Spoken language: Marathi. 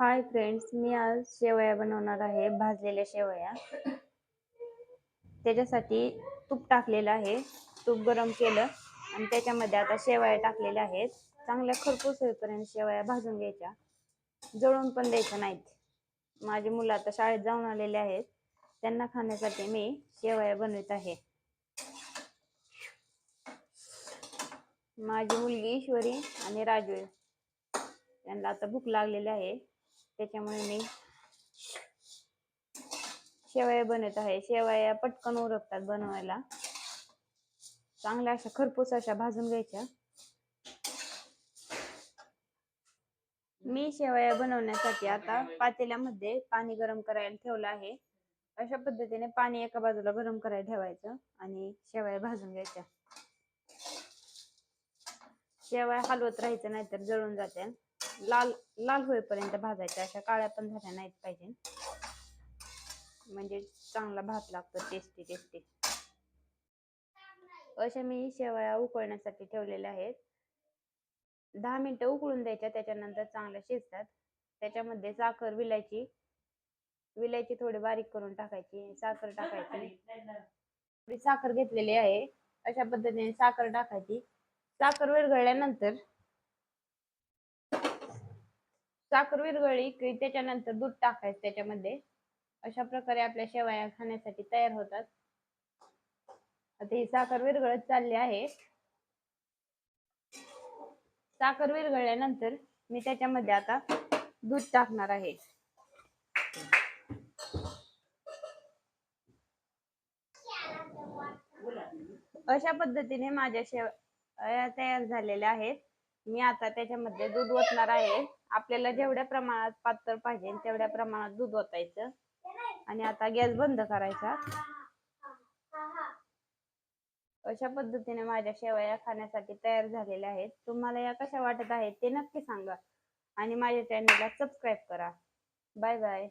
हाय फ्रेंड्स मी आज शेवया बनवणार आहे भाजलेल्या शेवया. त्याच्यासाठी तूप टाकलेलं आहे तूप गरम केलं आणि त्याच्यामध्ये आता शेवया टाकलेल्या आहेत. चांगल्या खरपूस होईपर्यंत शेवया भाजून घ्यायच्या. जळून पण द्यायच्या नाहीत. माझी मुलं आता शाळेत जाऊन आलेले आहेत. त्यांना खाण्यासाठी मी शेवया बनवत आहे. माझी मुलगी ईश्वरी आणि राजू त्यांना आता भूक लागलेली आहे. त्याच्यामुळे मी शेवया बनवत आहे. शेवया पटकन उरकतात बनवायला. चांगल्या अशा खरपूस अशा भाजून घ्यायच्या. मी शेवया बनवण्यासाठी आता पातेल्यामध्ये पाणी गरम करायला ठेवलं आहे. अशा पद्धतीने पाणी एका बाजूला गरम करायला ठेवायचं आणि शेवया भाजून घ्यायच्या. शेवया हलवत राहायचं नाहीतर जळून जाते लाल लाल होईपर्यंत भाजायच्या. अशा काळ्या पण झाल्या नाहीत पाहिजे. म्हणजे चांगला भात लागतो टेस्टी टेस्टी अशा मी शेवया उकळण्यासाठी ठेवलेल्या आहेत. दहा मिनिटं उकळून द्यायच्या त्याच्यानंतर चांगल्या शिजतात. त्याच्यामध्ये साखर विलायची. विलायची थोडी बारीक करून टाकायची. साखर टाकायची. साखर घेतलेली आहे. अशा पद्धतीने साखर टाकायची. साखर विरघळल्यानंतर साखर विरघळली की त्याच्यानंतर दूध टाकायचं त्याच्यामध्ये. अशा प्रकारे आपल्या शेवया खाण्यासाठी तयार होतात. आता ही साखर विरघळत चालली आहे. साखर विरघळल्यानंतर मी त्याच्यामध्ये आता दूध टाकणार आहे. अशा पद्धतीने माझ्या शेवया तयार झालेल्या आहेत. मी आता त्याच्यामध्ये दूध ओतणार आहे. आपल्याला जेवढ्या प्रमाणात पातळ पाहिजे तेवढ्या प्रमाणात दूध ओतायचं. आणि आता गॅस बंद करायचा. अशा पद्धतीने माझ्या शेवया खाण्यासाठी तयार झालेल्या आहेत. तुम्हाला या कशा वाटत आहेत ते नक्की सांगा. आणि माझ्या चॅनलला सबस्क्राईब करा. Bye bye